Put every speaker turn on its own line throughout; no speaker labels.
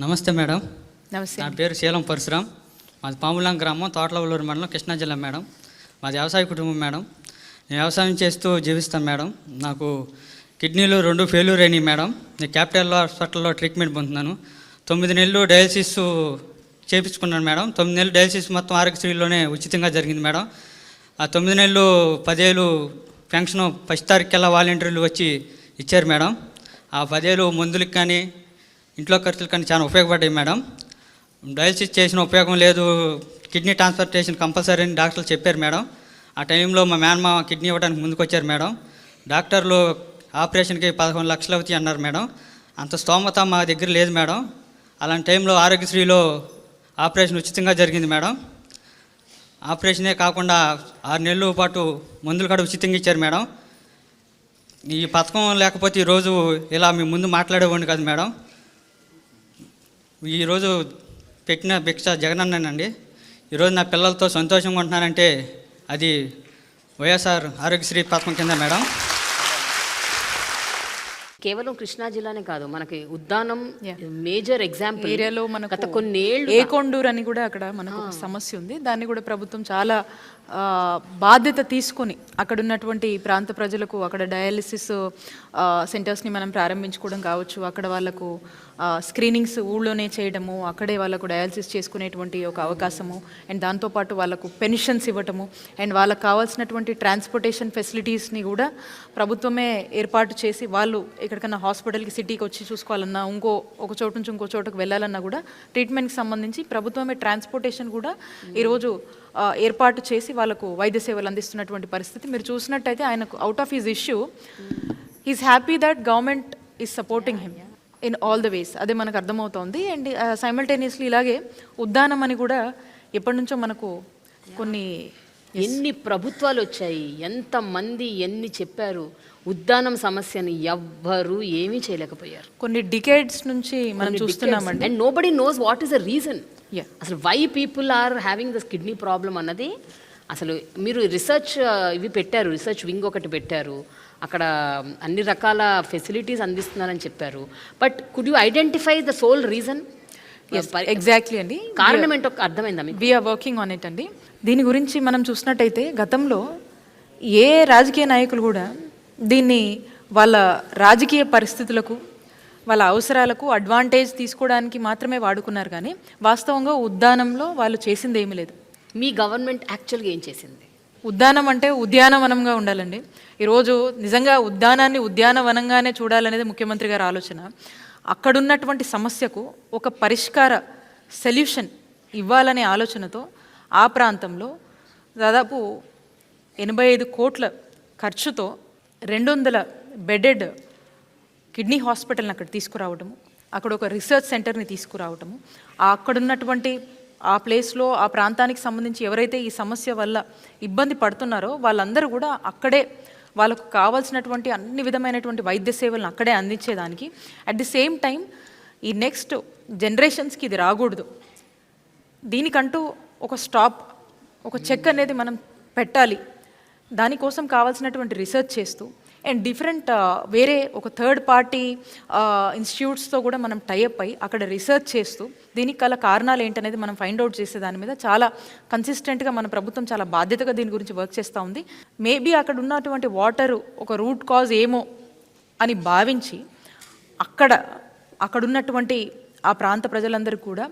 నమస్తే మేడం.
నమస్తే.
నా పేరు శీలం పరశురాం. మాది పాములాం గ్రామం తోటలవల్లూరు మండలం కృష్ణా జిల్లా మేడం. మాది వ్యవసాయ కుటుంబం మేడం. నేను వ్యవసాయం చేస్తూ జీవిస్తాను మేడం. నాకు కిడ్నీలు రెండు ఫెయిల్యూర్ అయినాయి మేడం. నేను క్యాపిటల్ హాస్పిటల్లో ట్రీట్మెంట్ పొందుతున్నాను. తొమ్మిది నెలలు డయాలసిస్ చేయించుకున్నాను మేడం. తొమ్మిది నెలలు డయాలసిస్ మొత్తం ఆరోగ్యశ్రీలోనే ఉచితంగా జరిగింది మేడం. ఆ తొమ్మిది నెలలు పదేళ్ళు పెన్షన్ ఫస్ట్ తారీఖుకెల్లా వాలంటీర్లు వచ్చి ఇచ్చారు మేడం. ఆ పదేళ్ళు మందులకు కానీ ఇంట్లో ఖర్చులు కానీ చాలా ఉపయోగపడ్డాయి మేడం. డయాలసిస్ చేసిన ఉపయోగం లేదు. కిడ్నీ ట్రాన్స్ప్లాంటేషన్ కంపల్సరీ అని డాక్టర్లు చెప్పారు మేడం. ఆ టైంలో మా మేనమా కిడ్నీ ఇవ్వడానికి ముందుకొచ్చారు మేడం. డాక్టర్లు ఆపరేషన్కి పదకొండు లక్షలు అవుతాయి అన్నారు మేడం. అంత స్తోమత మా దగ్గర లేదు మేడం. అలాంటి టైంలో ఆరోగ్యశ్రీలో ఆపరేషన్ ఉచితంగా జరిగింది మేడం. ఆపరేషనే కాకుండా ఆరు నెలల పాటు మందులు కూడా ఉచితంగా ఇచ్చారు మేడం. ఈ పథకం లేకపోతే ఈరోజు ఇలా మీ ముందు మాట్లాడేవాడిని కాదు మేడం. ఈరోజు పెట్టిన భిక్ష జగనన్నండి ఈరోజు నా పిల్లలతో సంతోషంగా ఉంటున్నానంటే అది వైఎస్ఆర్ ఆరోగ్యశ్రీ పథకం కింద మేడం.
కేవలం కృష్ణా జిల్లానే కాదు మనకి ఉద్దానం. Major example.
ఏరియాలో మనకు
గత కొన్నేళ్ళు
ఏ కొండూరు అని కూడా అక్కడ మనకు సమస్య ఉంది. దాన్ని కూడా ప్రభుత్వం చాలా బాధ్యత తీసుకొని అక్కడ ఉన్నటువంటి ప్రాంత ప్రజలకు అక్కడ డయాలిసిస్ సెంటర్స్ని మనం ప్రారంభించుకోవడం కావచ్చు అక్కడ వాళ్ళకు స్క్రీనింగ్స్ ఊళ్ళోనే చేయడము అక్కడే వాళ్ళకు డయాలిసిస్ చేసుకునేటువంటి ఒక అవకాశము అండ్ దాంతోపాటు వాళ్ళకు పెన్షన్స్ ఇవ్వటము అండ్ వాళ్ళకు కావాల్సినటువంటి ట్రాన్స్పోర్టేషన్ ఫెసిలిటీస్ని కూడా ప్రభుత్వమే ఏర్పాటు చేసి వాళ్ళు ఎక్కడికన్నా హాస్పిటల్కి సిటీకి వచ్చి చూసుకోవాలన్నా ఇంకో ఒక చోటు నుంచి ఇంకో చోటుకు వెళ్ళాలన్నా కూడా ట్రీట్మెంట్కి సంబంధించి ప్రభుత్వమే ట్రాన్స్పోర్టేషన్ కూడా ఈరోజు ఆ, ఏర్పాటు చేసి వాళ్ళకు వైద్య సేవలు అందిస్తున్నటువంటి పరిస్థితి. మీరు చూసినట్టయితే ఆయనకు out of his issue is happy that government is supporting him in all the ways అదే మనకు అర్థమవుతోంది. అండ్ సైమల్టేనియస్లీ ఇలాగే ఉద్దానం అని కూడా ఎప్పటి నుంచో మనకు కొన్ని
ఎన్ని ప్రభుత్వాలు వచ్చాయి ఎంత మంది ఎన్ని చెప్పారు ఉద్దానం సమస్యని ఎవ్వరు ఏమీ చేయలేకపోయారు.
కొన్ని డికేడ్స్ నుంచి మనం చూస్తున్నామండి.
And nobody knows what is the reason. అసలు why people are having this kidney problem అన్నది అసలు మీరు రీసెర్చ్ ఇవి పెట్టారు రీసెర్చ్ వింగ్ ఒకటి పెట్టారు. అక్కడ అన్ని రకాల ఫెసిలిటీస్ అందిస్తున్నారని చెప్పారు. But could you identify the sole reason
exactly అండి.
కారణం ఏంటో అర్థమైందా
వీఆర్ వర్కింగ్ ఆన్ ఇట్ అండి. దీని గురించి మనం చూసినట్టయితే గతంలో ఏ రాజకీయ నాయకులు కూడా దీన్ని వాళ్ళ రాజకీయ పరిస్థితులకు వాళ్ళ అవసరాలకు అడ్వాంటేజ్ తీసుకోవడానికి మాత్రమే వాడుకున్నారు. కానీ వాస్తవంగా ఉద్దానంలో వాళ్ళు చేసింది ఏమీ లేదు.
మీ గవర్నమెంట్ యాక్చువల్గా ఏం చేసింది?
ఉద్యానం అంటే ఉద్యానవనంగా ఉండాలండి. ఈరోజు నిజంగా ఉద్యానాన్ని ఉద్యానవనంగానే చూడాలనేది ముఖ్యమంత్రి గారి ఆలోచన. అక్కడున్నటువంటి సమస్యకు ఒక పరిష్కార సొల్యూషన్ ఇవ్వాలనే ఆలోచనతో ఆ ప్రాంతంలో దాదాపు ఎనభై ఐదు కోట్ల ఖర్చుతో రెండు వందల బెడెడ్ కిడ్నీ హాస్పిటల్ని అక్కడ తీసుకురావటము అక్కడ ఒక రీసెర్చ్ సెంటర్ని తీసుకురావటము అక్కడున్నటువంటి ఆ ప్లేస్లో ఆ ప్రాంతానికి సంబంధించి ఎవరైతే ఈ సమస్య వల్ల ఇబ్బంది పడుతున్నారో వాళ్ళందరూ కూడా అక్కడే వాళ్ళకు కావాల్సినటువంటి అన్ని విధమైనటువంటి వైద్య సేవలను అక్కడే అందించేదానికి. అట్ ది సేమ్ టైం ఈ నెక్స్ట్ జనరేషన్స్కి ఇది రాకూడదు. దీనికంటూ ఒక స్టాప్ ఒక చెక్ అనేది మనం పెట్టాలి. దానికోసం కావాల్సినటువంటి రీసెర్చ్ చేస్తూ అండ్ డిఫరెంట్ వేరే ఒక థర్డ్ పార్టీ ఇన్స్టిట్యూట్స్తో కూడా మనం టైఅప్ అయ్యి అక్కడ రీసెర్చ్ చేస్తూ దీనికి గల కారణాలు ఏంటనేది మనం ఫైండ్ అవుట్ చేసే దాని మీద చాలా కన్సిస్టెంట్గా మన ప్రభుత్వం చాలా బాధ్యతగా దీని గురించి వర్క్ చేస్తూ ఉంది. మేబీ అక్కడ ఉన్నటువంటి వాటర్ ఒక రూట్ కాజ్ ఏమో అని భావించి అక్కడ అక్కడ ఉన్నటువంటి ఆ ప్రాంత ప్రజలందరికీ కూడా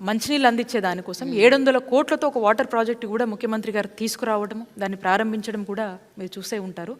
మంచినీళ్ళు అందించే దానికోసం ఏడు వందల కోట్లతో ఒక వాటర్ ప్రాజెక్ట్ కూడా ముఖ్యమంత్రి గారు తీసుకురావడము దాన్ని ప్రారంభించడం కూడా మీరు చూసే ఉంటారు.